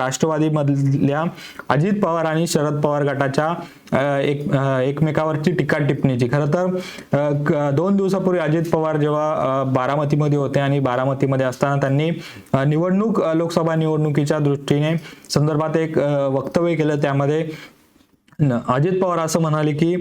राष्ट्रवादीमधल्या अजित पवार आणि शरद पवार गटाच्या एक एकमेकावरची टीका टिप्पणीची. खरं तर दोन दिवसापूर्वी अजित पवार जेव्हा बारामतीमध्ये होते आणि बारामतीमध्ये असताना त्यांनी निवडणूक लोकसभा निवडणुकीच्या दृष्टीने संदर्भात एक वक्तव्य केलं. त्यामध्ये अजित पवार असं म्हणाले की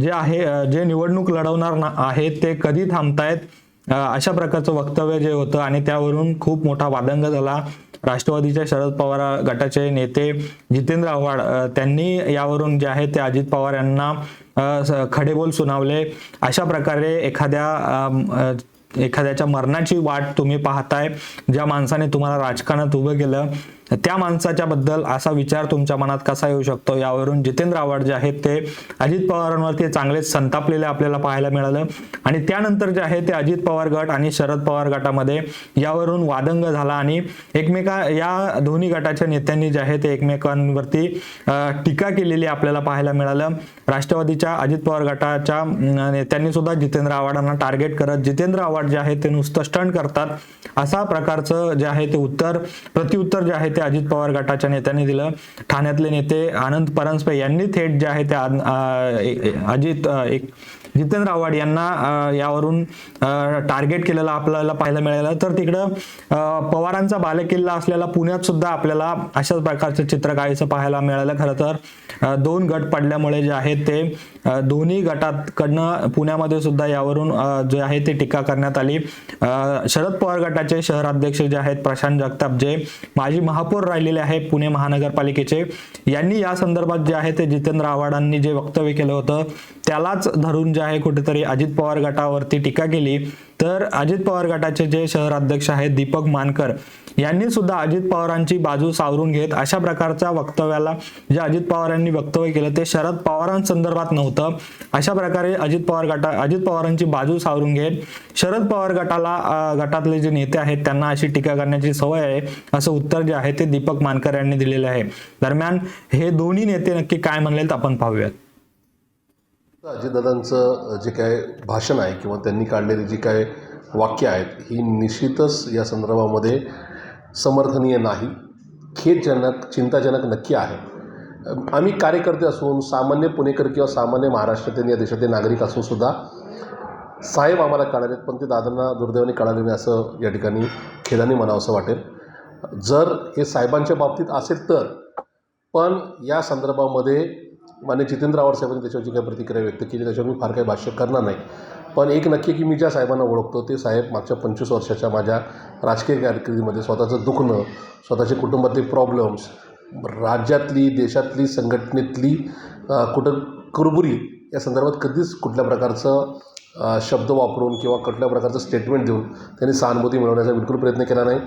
जे आहे जे निवडणूक लढवणार ना- आहेत ते कधी थांबतायत? अशा प्रकारचं वक्तव्य जे होतं आणि त्यावरून खूप मोठा वादंग झाला. राष्ट्रवादीच्या शरद पवार गटाचे नेते जितेंद्र आव्हाड त्यांनी यावरून जे आहे ते अजित पवार यांना खडेबोल सुनावले. अशा प्रकारे एखाद्या एखाद्याच्या मरणाची वाट तुम्ही पाहताय ज्या माणसाने तुम्हाला राजकारणात उभं केलं त्या माणसाच्या बद्दल असा विचार तुमच्या मनात कसा येऊ शकतो? यावरून जितेंद्र आव्हाड जे आहेत ते अजित पवारांवरती चांगलेच संतापलेले आपल्याला पाहायला मिळालं. आणि त्यानंतर जे आहे ते अजित पवार गट आणि शरद पवार गटामध्ये यावरून वादंग झाला आणि एकमेका या दोन्ही गटाच्या नेत्यांनी जे आहे ते एकमेकांवरती टीका केलेली आपल्याला पाहायला मिळालं. राष्ट्रवादीच्या अजित पवार गटाच्या नेत्यांनी सुद्धा जितेंद्र आव्हाडांना टार्गेट करत जितेंद्र आव्हाड जे आहे ते नुसतं स्टंट करतात. असा प्रकारचं जे आहे ते उत्तर प्रत्युत्तर जे आहे ते अजित पवार गटाच्या नेत्यांनी दिलं. ठाण्यातले नेते आनंद परांजपे यांनी थेट जे आहे ते अजित एक जितेंद्र आव्हाड यांना यावरून टार्गेट केलेलं आपल्याला पाहायला मिळालं. तर तिकडं पवारांचा बालेकिल्ला असलेला पुण्यात सुद्धा आपल्याला अशाच प्रकारचं चित्र काहीचं पाहायला मिळालं खरं तर. दोन गट पडल्यामुळे जे आहेत ते दोन्ही गटातकडनं पुण्यामध्ये सुद्धा यावरून जे आहे ते टीका करण्यात आली. शरद पवार गटाचे शहराध्यक्ष जे आहेत प्रशांत जगताप जे माजी महापौर राहिलेले आहे पुणे महानगरपालिकेचे. यांनी या संदर्भात जे आहे ते जितेंद्र आव्हाडांनी जे वक्तव्य केलं होतं त्यालाच धरून जे आहे कुठेतरी अजित पवार गटावरती टीका केली. तर अजित पवार गटाचे जे शहराध्यक्ष आहेत दीपक मानकर यांनी सुद्धा अजित पवारांची बाजू सावरून घेत अशा प्रकारच्या वक्तव्याला जे अजित पवार यांनी वक्तव्य केलं ते शरद पवारांसंदर्भात नव्हतं. अशा प्रकारे अजित पवार गटा अजित पवारांची बाजू सावरून घेत शरद पवार गटाला गटातले जे नेते आहेत त्यांना अशी टीका करण्याची सवय आहे असं उत्तर जे आहे ते दीपक मानकर यांनी दिलेलं आहे. दरम्यान हे दोन्ही नेते नक्की काय म्हणलेत आपण पाहूयात. अजितदादांचं जे काय भाषण आहे किंवा त्यांनी काढलेली जी काय वाक्य आहेत ही निश्चितच या संदर्भामध्ये समर्थनीय नाही. खेदजनक चिंताजनक नक्की आहे. आम्ही कार्यकर्ते असून सामान्य पुणेकर किंवा सामान्य महाराष्ट्रातील या देशातील नागरिक असून सुद्धा साहेब आम्हाला कळालेत पण ते दादांना दुर्दैवाने कळाले नाही असं या ठिकाणी खेदाने म्हणावं असं वाटेल. जर हे साहेबांच्या बाबतीत असेल तर पण या संदर्भामध्ये माने जितेंद्र आव्हाड साहेबांनी त्याच्यावर जी काही प्रतिक्रिया व्यक्त केली त्याच्यावर मी फार काही भाष्य करणार नाही. पण एक नक्की की मी ज्या साहेबांना ओळखतो ते साहेब मागच्या पंचवीस वर्षाच्या माझ्या राजकीय कारकिर्दीमध्ये स्वतःचं दुखणं स्वतःचे कुटुंबातले प्रॉब्लेम्स राज्यातली देशातली संघटनेतली कुठं कुरबुरी या संदर्भात कधीच कुठल्या प्रकारचं शब्द वापरून किंवा कुठल्या प्रकारचं स्टेटमेंट देऊन त्यांनी सहानुभूती मिळवण्याचा बिलकुल प्रयत्न केला नाही.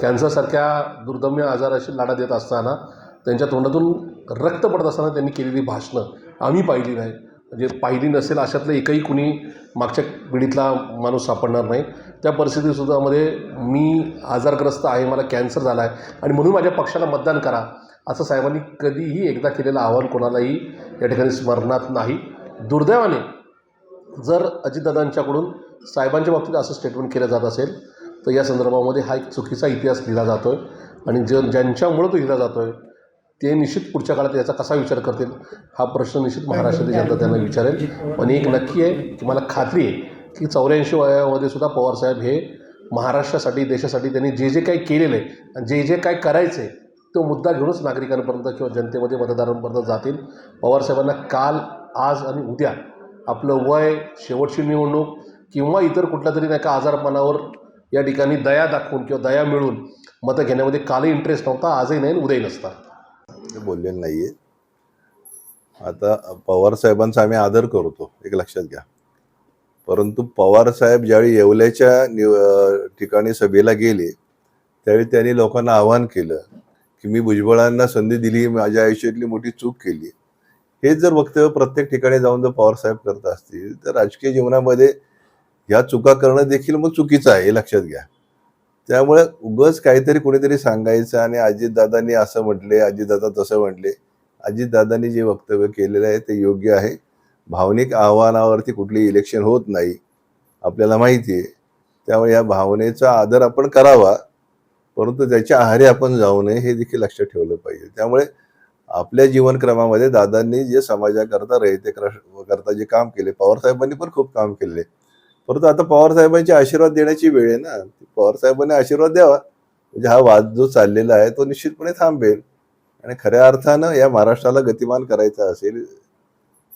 कॅन्सरसारख्या दुर्दम्य आजाराशी लढा देत असताना त्यांच्या तोंडातून रक्त पडत असताना त्यांनी केलेली भाषणं आम्ही पाहिली नाही. म्हणजे पाहिली नसेल अशातलं एकही कुणी मागच्या पिढीतला माणूस सापडणार नाही. त्या परिस्थितीसुद्धामध्ये मी आजारग्रस्त आहे मला कॅन्सर झाला आहे आणि म्हणून माझ्या पक्षाला मतदान करा असं साहेबांनी कधीही एकदा केलेलं आव्हान कोणालाही या ठिकाणी स्मरणात नाही. दुर्दैवाने जर अजितदादांच्याकडून साहेबांच्या बाबतीत असं स्टेटमेंट केलं जात असेल तर या संदर्भामध्ये हा एक चुकीचा इतिहास लिहिला जातो आहे आणि ज ज्यांच्यामुळं तो लिहिला जातो आहे ते निश्चित पुढच्या काळात याचा कसा विचार करतील हा प्रश्न निश्चित महाराष्ट्रातील जनता त्यांना विचारेल. पण एक नक्की आहे की मला खात्री आहे की चौऱ्याऐंशी वयामध्ये सुद्धा पवारसाहेब हे महाराष्ट्रासाठी देशासाठी त्यांनी जे जे काही केलेलं आहे आणि जे जे काय करायचं आहे तो मुद्दा घेऊनच नागरिकांपर्यंत किंवा जनतेमध्ये मतदारांपर्यंत जातील. पवारसाहेबांना काल आज आणि उद्या आपलं वय शेवटची निवडणूक किंवा इतर कुठल्या तरी नाही का आजारपणावर या ठिकाणी दया दाखवून किंवा दया मिळून मतं घेण्यामध्ये कालही इंटरेस्ट नव्हता आजही नाही उद्याही नसता ते बोललेलं नाहीये. आता पवार साहेबांचा आम्ही आदर करतो एक लक्षात घ्या. परंतु पवार साहेब ज्यावेळी येवल्याच्या ठिकाणी सभेला गेले त्यावेळी त्यांनी लोकांना आवाहन केलं की मी भुजबळांना संधी दिली माझ्या आयुष्यातली मोठी चूक केली. हेच जर वक्तव्य प्रत्येक ठिकाणी जाऊन जर पवार साहेब करत असतील तर राजकीय जीवनामध्ये ह्या चुका करणं देखील मग चुकीचं आहे हे लक्षात घ्या. त्यामुळे उगच काहीतरी कुणीतरी सांगायचं आणि अजितदादांनी असं म्हटले अजितदादा तसं म्हटले. अजितदादांनी जे वक्तव्य केलेलं आहे ते योग्य आहे. भावनिक आव्हानावरती कुठली इलेक्शन होत नाही आपल्याला माहिती आहे. त्यामुळे या भावनेचा आदर आपण करावा परंतु त्याच्या आहारी आपण जाऊ नये हे देखील लक्षात ठेवलं पाहिजे. त्यामुळे आपल्या जीवनक्रमामध्ये दादांनी जे समाजाकरता रयते करता जे काम केले पवार साहेबांनी पण खूप काम केले. परंतु आता पवार साहेबांचे आशीर्वाद देण्याची वेळ आहे ना. पवार साहेबांनी आशीर्वाद द्यावा. म्हणजे हा वाद जो चाललेला आहे तो निश्चितपणे थांबेल. आणि खऱ्या अर्थानं या महाराष्ट्राला गतिमान करायचा असेल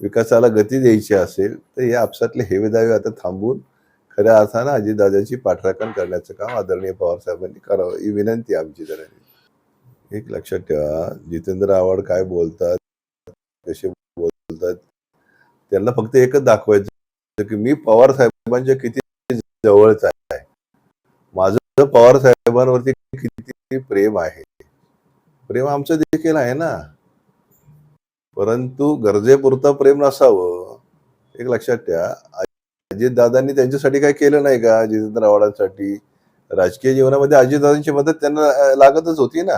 विकासाला गती द्यायची असेल तर या आपसातले हेवेदावे आता थांबून खऱ्या अर्थानं अजितदादांची पाठराखण करण्याचं काम आदरणीय पवार साहेबांनी करावं. ही विनंती आमची जरा. एक लक्षात ठेवा. जितेंद्र आव्हाड काय बोलतात कसे बोलतात त्यांना फक्त एकच दाखवायचं की मी पवार साहेबांच्या किती जवळच आहे. माझं पवार साहेबांवरती किती प्रेम आहे. प्रेम आमचं देखील आहे ना. परंतु गरजेपुरतं प्रेम नसावं. एक लक्षात ठेवा. अजितदादांनी त्यांच्यासाठी काय केलं नाही का? जितेंद्र आव्हाडांसाठी. राजकीय जीवनामध्ये अजितदादांची मदत त्यांना लागतच होती ना.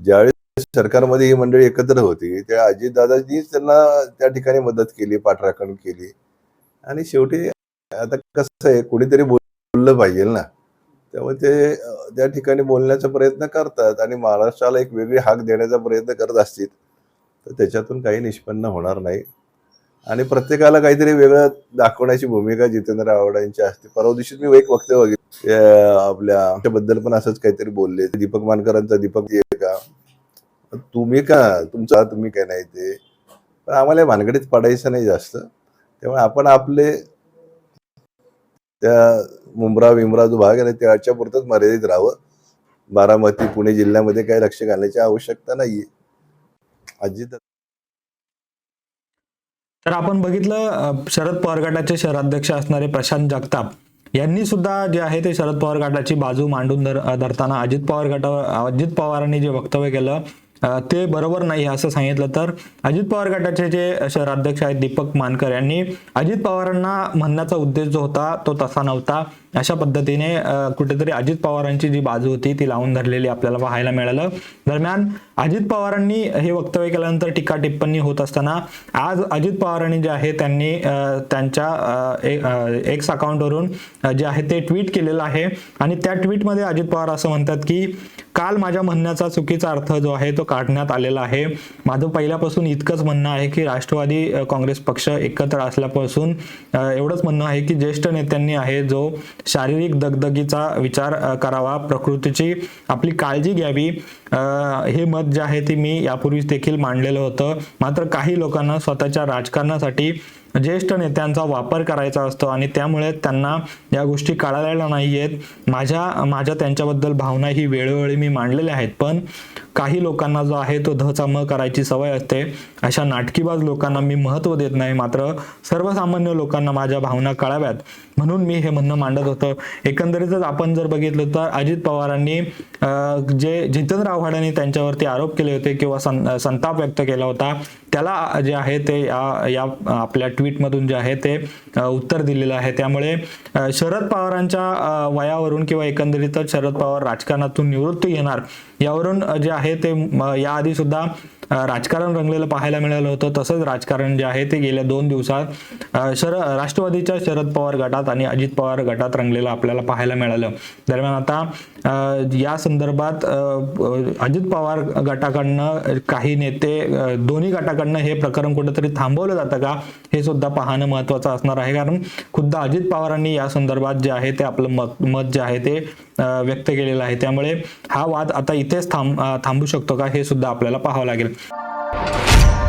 ज्यावेळी सरकारमध्ये ही मंडळी एकत्र होती त्या अजितदादांनीच त्यांना त्या ठिकाणी मदत केली पाठराखण केली. आणि शेवटी आता कसं आहे कुणीतरी बोललं पाहिजे ना. त्यामुळे ते त्या ठिकाणी बोलण्याचा प्रयत्न करतात आणि महाराष्ट्राला एक वेगळी हाक देण्याचा प्रयत्न करत असतील तर त्याच्यातून काही निष्पन्न होणार नाही. आणि प्रत्येकाला काहीतरी वेगळं दाखवण्याची भूमिका जितेंद्र आव्हाड असते. परवा दिवशी मी एक वक्तव्य बघितलं. आपल्या बद्दल पण असंच काहीतरी बोलले. दीपक मानकरांचा दीपक का? तुम्ही का? तुमचा तुम्ही काय नाही ते? पण आम्हाला भानगडीत पडायचं नाही जास्त. त्यामुळे आपण आपले त्या मुंब्रा विमरा जो भाग आहे ना त्याच्या पुरतच मर्यादित राहावं. बारामती पुणे जिल्ह्यामध्ये काही लक्ष घालण्याची आवश्यकता नाहीये. अजित तर आपण बघितलं शरद पवार गटाचे शहराध्यक्ष असणारे प्रशांत जगताप यांनी सुद्धा जे आहे ते शरद पवार गटाची बाजू मांडून धर धरताना अजित पवार गटावर अजित पवारांनी जे वक्तव्य केलं ते बरोबर नाही असं सांगितलं तर अजित पवार गटाचे जे शहराध्यक्ष आहेत दीपक मानकर यांनी अजित पवारांना म्हणण्याचा उद्देश जो होता तो तसा नव्हता. अशा पद्धतीने कुठेतरी अजित पवारांची जी बाजू होती ती लावून धरलेली आपल्याला पाहायला मिळालं. दरम्यान अजित पवारांनी हे वक्तव्य केल्यानंतर टीका टिप्पणी होत असताना आज अजित पवारांनी जे आहे त्यांनी त्यांच्या एक्स अकाउंटवरून जे आहे ते ट्विट केलेलं आहे. आणि त्या ट्विटमध्ये अजित पवार असं म्हणतात की काल माझ्या म्हणण्याचा चुकीचा अर्थ जो आहे तो काढण्यात आलेला आहे. माझं पहिल्यापासून इतकंच म्हणणं आहे की राष्ट्रवादी काँग्रेस पक्ष एकत्र असल्यापासून एवढंच म्हणणं आहे की ज्येष्ठ नेत्यांनी आहे जो शारीरिक दगदगीचा विचार करावा प्रकृतीची आपली काळजी घ्यावी हे मत जे आहे ते मी यापूर्वीच देखील मांडलेलं होतं. मात्र काही लोकांना स्वतःच्या राजकारणासाठी ज्येष्ठ नेत्यांचा वापर करायचा असतो आणि त्यामुळे त्यांना या गोष्टी कळालेल्या नाही आहेत माझ्या माझ्या त्यांच्याबद्दल भावना ही वेळोवेळी मी मांडलेल्या आहेत. पण काही लोकांना जो आहे तो धचा म करायची सवय असते. अशा नाटकीबाज लोकांना मी महत्त्व देत नाही. मात्र सर्वसामान्य लोकांना माझ्या भावना कळाव्यात. म्हणून मी हे म्हणणं मांडत होतं. एकंदरीतच आपण जर बघितलं तर अजित पवारांनी जे जितेंद्र आव्हाडांनी त्यांच्यावरती आरोप केले होते किंवा सं- संताप व्यक्त केला होता. त्याला जे आहे ते या या आपल्या ट्विटमधून जे आहे ते उत्तर दिलेलं आहे. त्यामुळे शरद पवारांच्या वयावरून किंवा एकंदरीतच शरद पवार राजकारणातून निवृत्ती घेणार यावरून जे आहे ते याआधी सुद्धा राजकारण रंगलेलं पाहायला मिळालं होतं. तसंच राजकारण जे आहे ते गेल्या दोन दिवसात शर राष्ट्रवादीच्या शरद पवार गटात आणि अजित पवार गटात रंगलेलं आपल्याला पाहायला मिळालं. दरम्यान आता या संदर्भात अजित पवार गटाकडनं काही नेते दोन्ही गटाकडनं हे प्रकरण कुठेतरी थांबवलं जातं का? हे सुद्धा पाहणं महत्वाचं असणार आहे. कारण खुद्द अजित पवारांनी या संदर्भात जे आहे ते आपलं मत मत जे आहे ते व्यक्त केलेलं आहे. त्यामुळे हा वाद आता इथेच थांब थांबू शकतो का? हे सुद्धा आपल्याला पाहावं लागेल. you